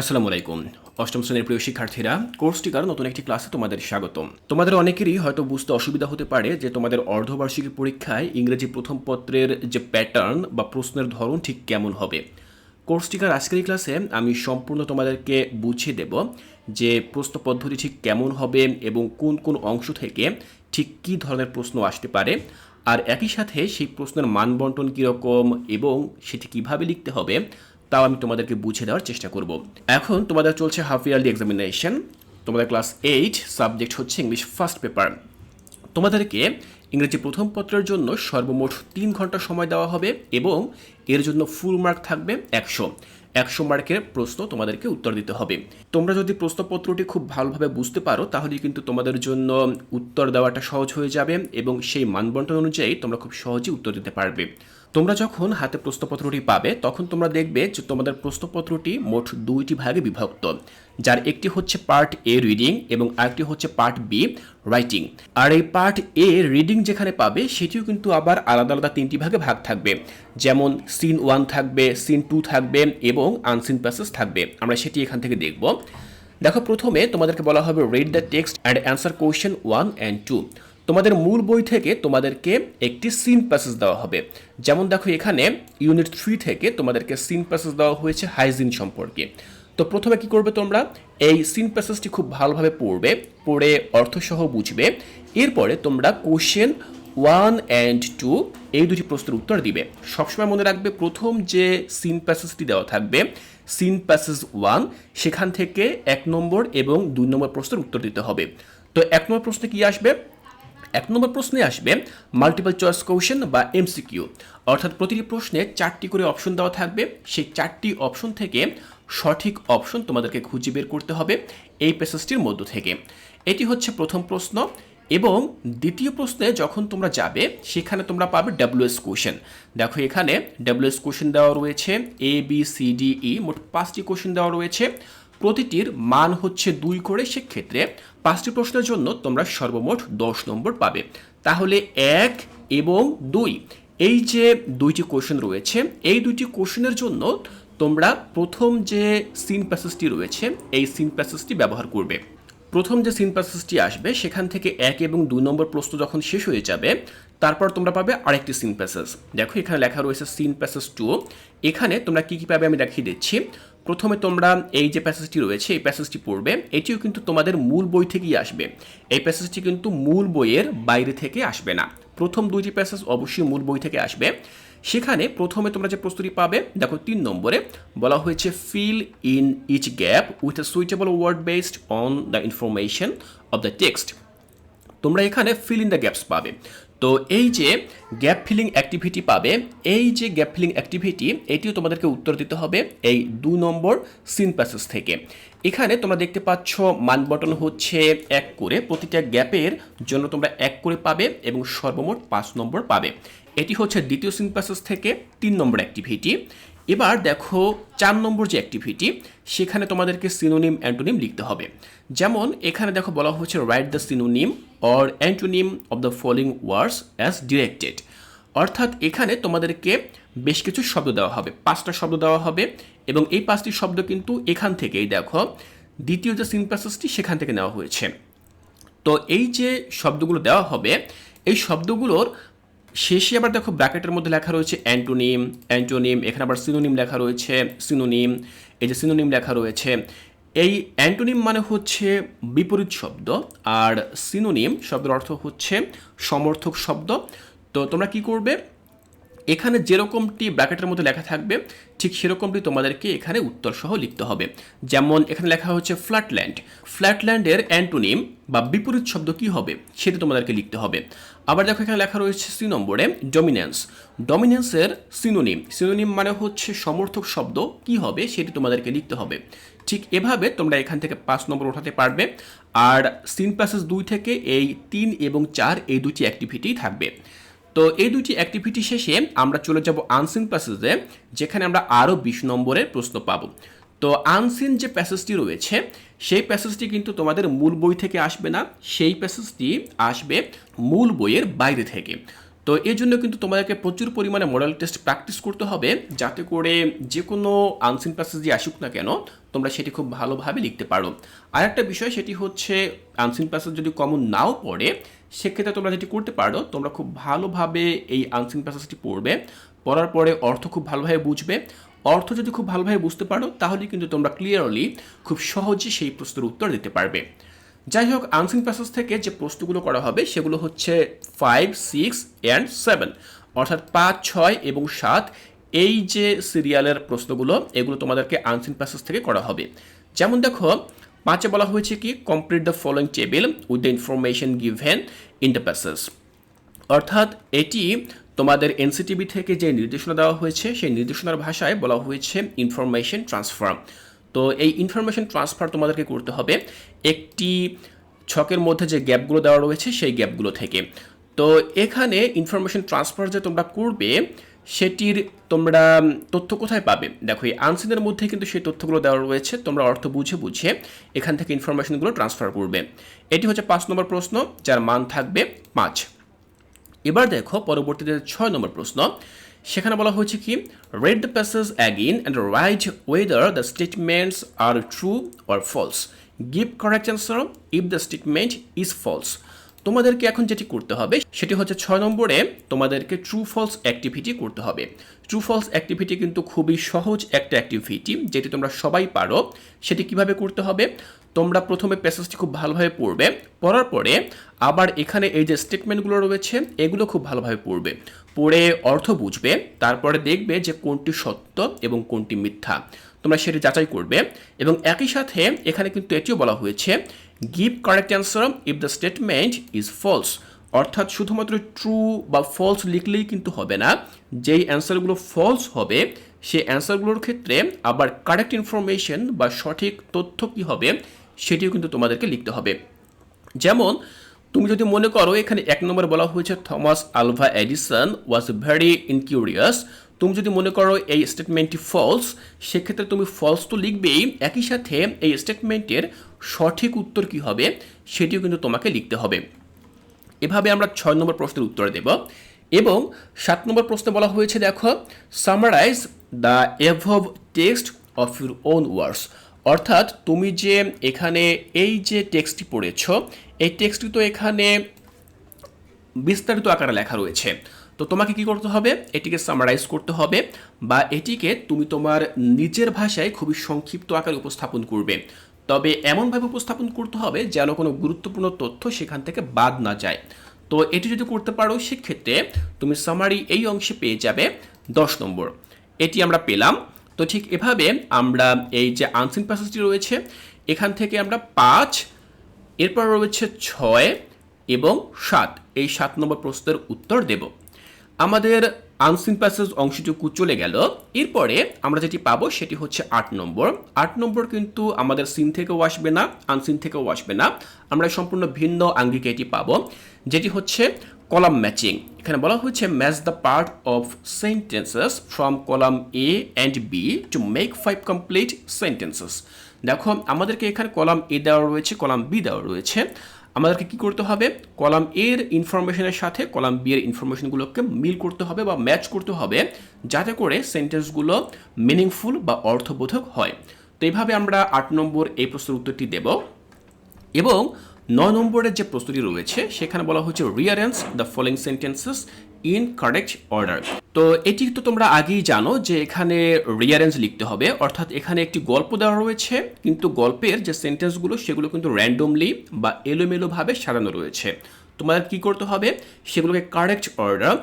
আসসালামু আলাইকুম। অষ্টম শ্রেণির প্রিয় শিক্ষার্থীরা কোর্স টিকার নতুন একটি ক্লাসে তোমাদের স্বাগতম। তোমাদের অনেকেরই হয়তো বুঝতে অসুবিধা হতে পারে যে তোমাদের অর্ধবার্ষিকী পরীক্ষায় ইংরেজি প্রথম পত্রের যে প্যাটার্ন বা প্রশ্নের ধরন ঠিক কেমন হবে। কোর্স টিকার আজকের ক্লাসে আমি সম্পূর্ণ তোমাদেরকে বুঝিয়ে দেব যে প্রশ্ন পদ্ধতি ঠিক কেমন হবে এবং কোন কোন অংশ থেকে ঠিক কী ধরনের প্রশ্ন আসতে পারে। আর একই সাথে সেই প্রশ্নের মানবন্টন কীরকম এবং সেটি কীভাবে লিখতে হবে তাও আমি তোমাদেরকে বুঝিয়ে দেওয়ার চেষ্টা করব। এখন তোমাদের চলছে হাফ ইয়ারলি এক্সামিনেশন তোমাদের ক্লাস এইট সাবজেক্ট হচ্ছে ইংলিশ ফার্স্ট পেপার তোমাদেরকে ইংরেজি প্রথম পত্রের জন্য সর্বমোট তিন ঘণ্টা সময় দেওয়া হবে এবং এর জন্য ফুল মার্ক থাকবে একশো। একশো মার্কের প্রশ্ন তোমাদেরকে উত্তর দিতে হবে। তোমরা যদি প্রশ্নপত্রটি খুব ভালোভাবে বুঝতে পারো তাহলে কিন্তু তোমাদের জন্য উত্তর দেওয়াটা সহজ হয়ে যাবে এবং সেই মানবন্টন অনুযায়ী তোমরা খুব সহজেই উত্তর দিতে পারবে। তোমরা যখন হাতে প্রশ্নপত্রটি পাবে, তখন তোমরা দেখবে যে তোমাদের প্রশ্নপত্রটি মোট দুইটি ভাগে বিভক্ত। যার একটি হচ্ছে পার্ট এ রিডিং এবং আরেকটি হচ্ছে পার্ট বি রাইটিং। আর এই পার্ট এ রিডিং যেখানে পাবে, সেটিও কিন্তু আবার আলাদা আলাদা তিনটি ভাগে ভাগ থাকবে। যেমন সিন ওয়ান থাকবে সিন টু থাকবে এবং আনসিন প্যাসেজ থাকবে। আমরা সেটি এখান থেকে দেখব। দেখো, প্রথমে তোমাদেরকে বলা হবে read the text and answer question one and two তোমাদের মূল বই থেকে তোমাদেরকে একটি সিন প্যাসেজ দেওয়া হবে। যেমন দেখো এখানে ইউনিট থ্রি থেকে তোমাদেরকে সিন প্যাসেজ দেওয়া হয়েছে হাইজিন সম্পর্কে। তো প্রথমে কি করবে তোমরা? এই সিন প্যাসেজটি খুব ভালোভাবে পড়বে, পড়ে অর্থসহ বুঝবে। এরপরে তোমরা কোশ্চেন ওয়ান অ্যান্ড টু এই দুটি প্রশ্নের উত্তর দিবে। সবসময় মনে রাখবে, প্রথম যে সিন প্যাসেজটি দেওয়া থাকবে সিন প্যাসেজ ওয়ান সেখান থেকে এক নম্বর এবং দুই নম্বর প্রশ্নের উত্তর দিতে হবে। তো এক নম্বর প্রশ্নে কি আসবে? এক নম্বর প্রশ্নে আসবে মাল্টিপল চয়েস কোশ্চেন বা এমসিকিউ অর্থাৎ প্রতিটি প্রশ্নে চারটি করে অপশন দেওয়া থাকবে। সেই চারটি অপশন থেকে সঠিক অপশন তোমাদেরকে খুঁজে বের করতে হবে এই প্যাসেজটির মধ্য থেকে। এটি হচ্ছে প্রথম প্রশ্ন এবং দ্বিতীয় প্রশ্নে যখন তোমরা যাবে, সেখানে তোমরা পাবে ডাব্লিউএস কোশ্চেন দেখো এখানে ডাব্লিউএস কোশ্চেন দেওয়া রয়েছে A B C D E মোট পাঁচটি কোশ্চেন দেওয়া রয়েছে। প্রতিটির মান হচ্ছে দুই করে, সেক্ষেত্রে পাঁচটি প্রশ্নের জন্য তোমরা সর্বমোট দশ নম্বর পাবে। তাহলে এক এবং দুই, এই যে দুইটি কোশ্চেন রয়েছে, এই দুইটি কোশ্চেনের জন্য তোমরা প্রথম যে সিন প্যাসেজটি রয়েছে, এই সিন প্যাসেজটি ব্যবহার করবে। প্রথম যে সিন প্যাসেজটি আসবে, সেখান থেকে এক এবং দুই নম্বর প্রশ্ন যখন শেষ হয়ে যাবে, তারপর তোমরা পাবে আরেকটি সিন প্যাসেজ দেখো এখানে লেখা রয়েছে সিন প্যাসেজ টু এখানে তোমরা কি কি পাবে আমি দেখিয়ে দিচ্ছি। প্রথমে তোমরা এই যে প্যাসেজটি রয়েছে, এই প্যাসেজটি পড়বে, এটিও কিন্তু তোমাদের মূল বই থেকেই আসবে। এই প্যাসেজটি কিন্তু মূল বইয়ের বাইরে থেকে আসবে না। প্রথম দুইটি প্যাসেজ অবশ্যই মূল বই থেকে আসবে। সেখানে প্রথমে তোমরা যে প্রস্তুতি পাবে, দেখো তিন নম্বরে, বলা হয়েছে fill in each gap with a suitable word based on the information of the text তোমরা এখানে ফিল ইন দ্য গ্যাপস পাবে। তো এই যে গ্যাপ ফিলিং অ্যাক্টিভিটি পাবে, এই যে গ্যাপ ফিলিং অ্যাক্টিভিটি এটিও তোমাদেরকে উত্তর দিতে হবে এই দু নম্বর সিন প্যাসেজ থেকে। এখানে তোমরা দেখতে পাচ্ছ মান বটন হচ্ছে এক করে, প্রতিটা গ্যাপের জন্য তোমরা এক করে পাবে এবং সর্বমোট পাঁচ নম্বর পাবে। এটি হচ্ছে দ্বিতীয় সিন প্যাসেজ থেকে তিন নম্বর অ্যাক্টিভিটি এবার দেখো চার নম্বর যে অ্যাক্টিভিটি সেখানে তোমাদেরকে সিনোনিম অ্যান্টোনিম লিখতে হবে। যেমন এখানে দেখো বলা হচ্ছে write the synonym or antonym of the following words as directed অর্থাৎ এখানে তোমাদেরকে বেশ কিছু শব্দ দেওয়া হবে। পাঁচটা শব্দ দেওয়া হবে এবং এই পাঁচটি শব্দ কিন্তু এখান থেকেই দেখো, দ্বিতীয় যে সিন প্যাসেজটি সেখান থেকে নেওয়া হয়েছে। তো এই যে শব্দগুলো দেওয়া হবে, এই শব্দগুলোর শেষে আবার দেখো ব্র্যাকেটের মধ্যে লেখা রয়েছে অ্যান্টোনিম অ্যান্টোনিম, এখানে আবার সিনোনিম লেখা রয়েছে, সিনোনিম, এই যে সিনোনিম লেখা রয়েছে। এই অ্যান্টোনিম মানে হচ্ছে বিপরীত শব্দ আর সিনোনিম শব্দের অর্থ হচ্ছে সমর্থক শব্দ। তো তোমরা কি করবে? এখানে যেরকমটি ব্র্যাকেটের মধ্যে লেখা থাকবে, ঠিক সেরকমটি তোমাদেরকে এখানে উত্তর সহ লিখতে হবে। যেমন এখানে লেখা হচ্ছে ফ্ল্যাটল্যান্ড ফ্ল্যাটল্যান্ডের অ্যান্টোনিম বা বিপরীত শব্দ কি হবে, সেটা তোমাদেরকে লিখতে হবে। আবার দেখো এখানে লেখা রয়েছে সি নম্বরে ডমিনেন্স ডমিনেন্সের সিনোনিম সিনোনিম মানে হচ্ছে সমর্থক শব্দ, কি হবে, সেটি তোমাদেরকে লিখতে হবে। ঠিক এভাবে তোমরা এখান থেকে পাঁচ নম্বর ওঠাতে পারবে, আর সিন প্যাসেজ দুই থেকে এই তিন এবং চার এই দুটি অ্যাক্টিভিটি থাকবে। তো এই দুটি অ্যাক্টিভিটি শেষে আমরা চলে যাব আনসিন প্যাসেজে যেখানে আমরা আরও বিশ নম্বরের প্রশ্ন পাব। তো আনসিন যে প্যাসেজটি রয়েছে, সেই প্যাসেজটি কিন্তু তোমাদের মূল বই থেকে আসবে না, সেই প্যাসেজটি আসবে মূল বইয়ের বাইরে থেকে। তো এই জন্য কিন্তু তোমাদেরকে প্রচুর পরিমাণে মডেল টেস্ট প্র্যাকটিস করতে হবে যাতে করে যে কোনো আনসিন প্যাসেজ যে আসুক না কেন, তোমরা সেটি খুব ভালোভাবে লিখতে পারো। আর একটা বিষয় সেটি হচ্ছে আনসিন প্যাসেজ যদি কমন নাও পড়ে, সেক্ষেত্রে তোমরা যেটি করতে পারো, তোমরা খুব ভালোভাবে এই আনসিন প্যাসেজটি পড়বে। পড়ার পরে অর্থ খুব ভালোভাবে বুঝবে। অর্থ যদি খুব ভালোভাবে বুঝতে পারো, তাহলে কিন্তু তোমরা ক্লিয়ারলি খুব সহজে সেই প্রশ্নের উত্তর দিতে পারবে। যাই হোক আনসিন প্যাসেজ থেকে যে প্রশ্নগুলো করা হবে, সেগুলো হচ্ছে ফাইভ সিক্স অ্যান্ড সেভেন অর্থাৎ পাঁচ, ছয় এবং সাত, এই যে সিরিয়ালের প্রশ্নগুলো, এগুলো তোমাদেরকে আনসিন প্যাসেজ থেকে করা হবে। যেমন দেখো, পাঁচে বলা হয়েছে কি complete the following table with the information given in the passage অর্থাৎ এটি তোমাদের এনসিটিভি থেকে যে নির্দেশনা দেওয়া হয়েছে, সেই নির্দেশনার ভাষায় বলা হয়েছে ইনফরমেশন ট্রান্সফার তো এই ইনফরমেশন ট্রান্সফার তোমাদেরকে করতে হবে একটি ছকের মধ্যে যে গ্যাপগুলো দেওয়া রয়েছে সেই গ্যাপগুলো থেকে। তো এখানে ইনফরমেশন ট্রান্সফার যে তোমরা করবে, সেটির তোমরা তথ্য কোথায় পাবে? দেখো, এই আনসিনের মধ্যে কিন্তু সেই তথ্যগুলো দেওয়া রয়েছে। তোমরা অর্থ বুঝে বুঝে এখান থেকে ইনফরমেশনগুলো ট্রান্সফার করবে। এটি হচ্ছে পাঁচ নম্বর প্রশ্ন, যার মান থাকবে পাঁচ। এবার দেখো, পরবর্তীতে ছয় নম্বর প্রশ্ন সেখানে বলা হয়েছে কি read the passage again and write whether the statements are true or false give correct answer if the statement is false তোমাদেরকে এখন যেটি করতে হবে, সেটি হচ্ছে ছয় নম্বরে তোমাদেরকে ট্রু ফলস অ্যাক্টিভিটি করতে হবে। ট্রু ফলস অ্যাক্টিভিটি কিন্তু খুবই সহজ একটা অ্যাক্টিভিটি যেটি তোমরা সবাই পারো। সেটি কীভাবে করতে হবে? তোমরা প্রথমে প্যাসেজটি খুব ভালোভাবে পড়বে, পড়ার পরে আবার এখানে এই যে স্টেটমেন্টগুলো রয়েছে, এগুলো খুব ভালোভাবে পড়বে। পড়ে অর্থ বুঝবে, তারপরে দেখবে যে কোনটি সত্য এবং কোনটি মিথ্যা। তোমরা সেটি যাচাই করবে এবং একই সাথে এখানে কিন্তু এটিও বলা হয়েছে give correct answer if the statement is false অর্থাৎ শুধুমাত্র ট্রু বা ফলস লিখলেই কিন্তু হবে না, যেই অ্যান্সারগুলো ফলস হবে, সেই অ্যান্সারগুলোর ক্ষেত্রে আবার কারেক্ট ইনফরমেশন বা সঠিক তথ্য কী হবে সেটিও কিন্তু তোমাদেরকে লিখতে হবে। যেমন, তুমি যদি মনে করো এখানে এক নম্বর বলা হয়েছে Thomas Alva Edison was very incurious তুমি যদি মনে করো এই স্টেটমেন্টটি ফলস সেক্ষেত্রে তুমি ফলস তো লিখবেই। একই সাথে এই স্টেটমেন্টের সঠিক উত্তর কি হবে, সেটিও কিন্তু তোমাকে লিখতে হবে। এভাবে আমরা ছয় নম্বর প্রশ্নের উত্তর দেব। এবং সাত নম্বর প্রশ্নে বলা হয়েছে, দেখো summarise the above text of your own words অর্থাৎ তুমি যে এখানে এই যে টেক্সটটি পড়েছ, এই টেক্সটটি তো এখানে বিস্তারিত আকারে লেখা রয়েছে। তো তোমাকে কি করতে হবে? এটিকে সামারাইজ করতে হবে বা এটিকে তুমি তোমার নিজের ভাষায় খুবই সংক্ষিপ্ত আকারে উপস্থাপন করবে। তবে এমনভাবে উপস্থাপন করতে হবে যেন কোনো গুরুত্বপূর্ণ তথ্য সেখান থেকে বাদ না যায়। তো এটি যদি করতে পারো, সেক্ষেত্রে তুমি সামারি এই অংশে পেয়ে যাবে দশ নম্বর। এটি আমরা পেলাম। তো ঠিক এভাবে আমরা এই যে আনসিন প্যাসেজটি রয়েছে, এখান থেকে আমরা পাঁচ, এরপর রয়েছে ছয় এবং সাত। এই সাত নম্বর প্রশ্নের উত্তর দেব। আমাদের আনসিন প্যাসেজ অংশটুকু চলে গেল। এরপরে আমরা যেটি পাবো সেটি হচ্ছে আট নম্বর। আট নম্বর কিন্তু আমাদের সিন থেকেও আসবে না আনসিন থেকেও আসবে না। আমরা সম্পূর্ণ ভিন্ন আঙ্গিকে এটি পাবো। যেটি হচ্ছে কলাম ম্যাচিং এখানে বলা হয়েছে match the part of sentences from column A and B to make five complete sentences দেখো, আমাদেরকে এখানে কলাম এ দেওয়া রয়েছে কলাম বি দেওয়া রয়েছে। আমাদেরকে কি করতে হবে? কলাম এর ইনফরমেশনের সাথে কলাম বি এর ইনফরমেশনগুলোকে মিল করতে হবে বা ম্যাচ করতে হবে, যাতে করে সেন্টেন্সগুলো মিনিংফুল বা অর্থবোধক হয়। তো এইভাবে আমরা আট নম্বর এই প্রশ্নের উত্তরটি দেব। এবং নয় নম্বরের যে প্রস্তুতি রয়েছে, সেখানে বলা হচ্ছে rearrange the following sentences in correct order তো এটি তো তোমরা আগেই জানো যে এখানে রিয়ারেন্স লিখতে হবে, অর্থাৎ এখানে একটি গল্প দেওয়া রয়েছে, কিন্তু গল্পের যে সেন্টেন্সগুলো সেগুলো কিন্তু র্যান্ডমলি বা এলোমেলোভাবে সাজানো রয়েছে। তোমাদের কি করতে হবে? সেগুলোকে কারেক্ট অর্ডার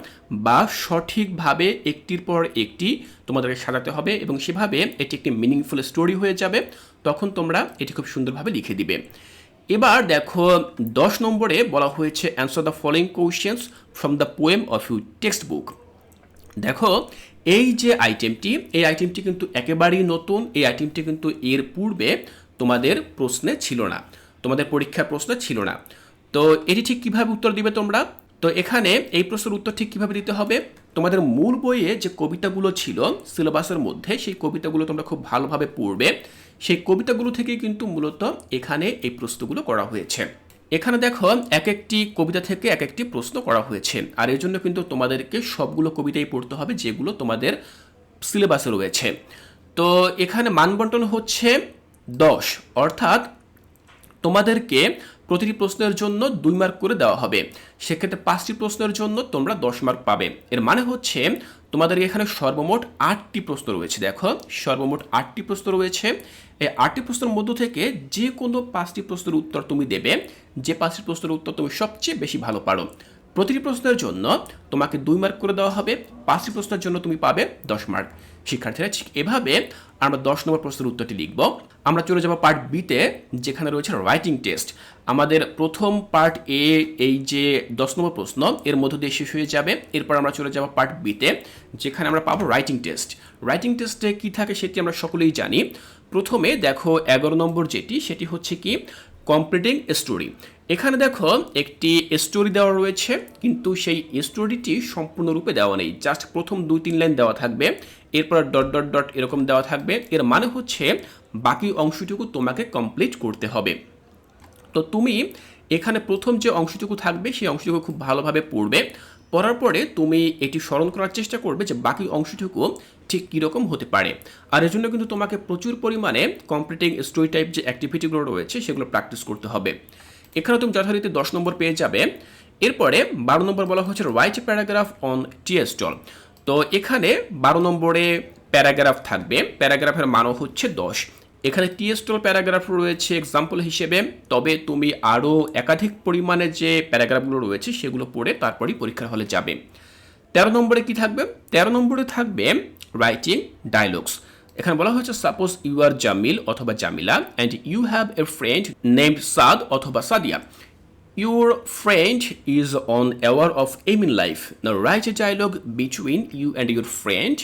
বা সঠিকভাবে একটির পর একটি তোমাদেরকে সাজাতে হবে এবং সেভাবে এটি একটি মিনিংফুল স্টোরি হয়ে যাবে, তখন তোমরা এটি খুব সুন্দরভাবে লিখে দিবে। এবার দেখো, দশ নম্বরে বলা হয়েছে answer the following questions from the poem of you textbook দেখো, এই যে আইটেমটি এই আইটেমটি কিন্তু একেবারেই নতুন, এই আইটেমটি কিন্তু এর পূর্বে তোমাদের প্রশ্নে ছিল না, তোমাদের পরীক্ষার প্রশ্নে ছিল না। তো এটি ঠিক কীভাবে উত্তর দিবে তোমরা? তো এখানে এই প্রশ্নের উত্তর ঠিক কীভাবে দিতে হবে? তোমাদের মূল বইয়ে যে কবিতাগুলো ছিল সিলেবাসের মধ্যে সেই কবিতাগুলো তোমরা খুব ভালোভাবে পড়বে। সেই কবিতাগুলো থেকেই কিন্তু মূলত এখানে এই প্রশ্নগুলো করা হয়েছে। এখানে দেখো এক একটি কবিতা থেকে এক একটি প্রশ্ন করা হয়েছে। আর এর জন্য কিন্তু তোমাদেরকে সবগুলো কবিতাই পড়তে হবে, যেগুলো তোমাদের সিলেবাসে রয়েছে। তো এখানে মানবন্টন হচ্ছে দশ। অর্থাৎ তোমাদেরকে প্রতিটি প্রশ্নের জন্য দুই মার্ক করে দেওয়া হবে। সেক্ষেত্রে পাঁচটি প্রশ্নের জন্য তোমরা দশ মার্ক পাবে। এর মানে হচ্ছে তোমাদের এখানে সর্বমোট আটটি প্রশ্ন রয়েছে, দেখো। সর্বমোট আটটি প্রশ্ন রয়েছে। এই আটটি প্রশ্নের মধ্য থেকে যে কোনো পাঁচটি প্রশ্নের উত্তর তুমি দেবে। যে পাঁচটি প্রশ্নের উত্তর তুমি সবচেয়ে বেশি ভালো পারো। প্রতিটি প্রশ্নের জন্য তোমাকে দুই মার্ক করে দেওয়া হবে, পাঁচটি প্রশ্নের জন্য তুমি পাবে দশ মার্ক শিক্ষার্থীরা ঠিক এভাবে আমরা দশ নম্বর প্রশ্নের উত্তরটি লিখব। আমরা চলে যাব পার্ট বিতে যেখানে রয়েছে রাইটিং টেস্ট আমাদের প্রথম পার্ট এ এই যে দশ নম্বর প্রশ্ন, এর মধ্য দিয়ে শেষ হয়ে যাবে। এরপর আমরা চলে যাব পার্ট বিতে যেখানে আমরা পাবো রাইটিং টেস্ট রাইটিং টেস্টে কি থাকে সেটি আমরা সকলেই জানি। প্রথমে দেখো এগারো নম্বর যেটি, সেটি হচ্ছে কি? কমপ্লিটিং স্টোরি এখানে দেখো একটি স্টোরি দেওয়া রয়েছে, কিন্তু সেই স্টোরিটি সম্পূর্ণরূপে দেওয়া নেই। জাস্ট প্রথম দুই, তিন লাইন দেওয়া থাকবে। এরপর ডট ডট ডট এরকম দেওয়া থাকবে। এর মানে হচ্ছে বাকি অংশটুকু তোমাকে কমপ্লিট করতে হবে। তো তুমি এখানে প্রথম যে অংশটুকু থাকবে, সেই অংশটুকু খুব ভালোভাবে পড়বে। পড়ার পরে তুমি এটি স্মরণ করার চেষ্টা করবে যে বাকি অংশটুকু ঠিক কীরকম হতে পারে। আর এর জন্য কিন্তু তোমাকে প্রচুর পরিমাণে কমপ্লিটিং স্টোরি টাইপ যে অ্যাক্টিভিটিগুলো রয়েছে, সেগুলো প্র্যাকটিস করতে হবে। এখানে তুমি যথারীতি দশ নম্বর পেয়ে যাবে। এরপরে বারো নম্বর বলা হচ্ছে রাইট প্যারাগ্রাফ অন টিএস্টল তো এখানে বারো নম্বরে প্যারাগ্রাফ থাকবে। প্যারাগ্রাফের মানও হচ্ছে দশ। এখানে টিএস্টল প্যারাগ্রাফ রয়েছে এক্সাম্পল হিসেবে, তবে তুমি আরও একাধিক পরিমাণে যে প্যারাগ্রাফগুলো রয়েছে সেগুলো পড়ে তারপরেই পরীক্ষার হলে যাবে। তেরো নম্বরে কি থাকবে? তেরো নম্বরে থাকবে রাইটিং ডায়লগস এখানে বলা হয়েছে সাপোজ ইউ আর জামিল অথবা Jamila and you have a friend named Saad অথবা Sadia your friend is on hour of aim in life Now write a dialogue between you and your friend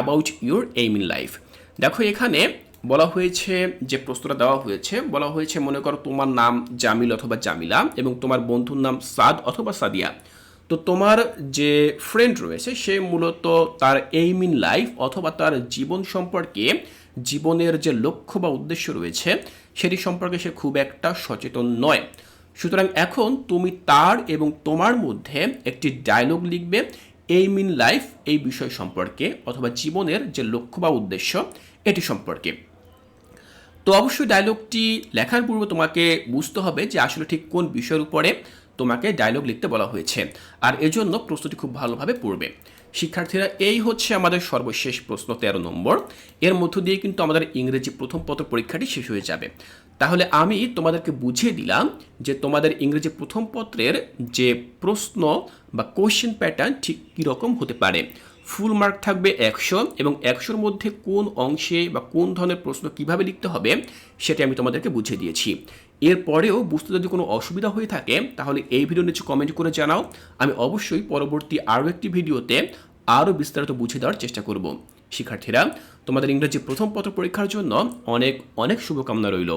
about your aim in life. দেখো এখানে বলা হয়েছে, যে প্রশ্নটা দেওয়া হয়েছে, বলা হয়েছে, মনে করো তোমার নাম জামিল অথবা জামিলা এবং তোমার বন্ধুর নাম সাদ অথবা সাদিয়া। তো তোমার যে ফ্রেন্ড রয়েছে, সে মূলত তার এইম ইন লাইফ অথবা তার জীবন সম্পর্কে, জীবনের যে লক্ষ্য বা উদ্দেশ্য রয়েছে, সেটি সম্পর্কে সে খুব একটা সচেতন নয়। সুতরাং এখন তুমি তার এবং তোমার মধ্যে একটি ডায়লগ লিখবে এইম ইন লাইফ এই বিষয় সম্পর্কে অথবা জীবনের যে লক্ষ্য বা উদ্দেশ্য, এটি সম্পর্কে। তো অবশ্যই ডায়লগটি লেখার পূর্বে তোমাকে বুঝতে হবে যে আসলে ঠিক কোন বিষয়ের উপরে তোমাকে ডায়লগ লিখতে বলা হয়েছে। আর এজন্য প্রশ্নটি খুব ভালোভাবে পড়বে। শিক্ষার্থীরা, এই হচ্ছে আমাদের সর্বশেষ প্রশ্ন তেরো নম্বর। এর মধ্য দিয়ে কিন্তু আমাদের ইংরেজি প্রথম পত্র পরীক্ষাটি শেষ হয়ে যাবে। তাহলে আমি তোমাদেরকে বুঝিয়ে দিলাম যে তোমাদের ইংরেজি প্রথম পত্রের যে প্রশ্ন বা কোশ্চেন প্যাটার্ন ঠিক কীরকম হতে পারে। ফুল মার্ক থাকবে একশো এবং একশোর মধ্যে কোন অংশে বা কোন ধরনের প্রশ্ন কীভাবে লিখতে হবে সেটা আমি তোমাদেরকে বুঝিয়ে দিয়েছি। এরপরেও বুঝতে যদি কোনো অসুবিধা হয়ে থাকে, তাহলে এই ভিডিও নিচে কমেন্ট করে জানাও। আমি অবশ্যই পরবর্তী আরও একটি ভিডিওতে আরও বিস্তারিত বুঝিয়ে দেওয়ার চেষ্টা করব। শিক্ষার্থীরা, তোমাদের ইংরেজি প্রথম পত্র পরীক্ষার জন্য অনেক অনেক শুভকামনা রইল।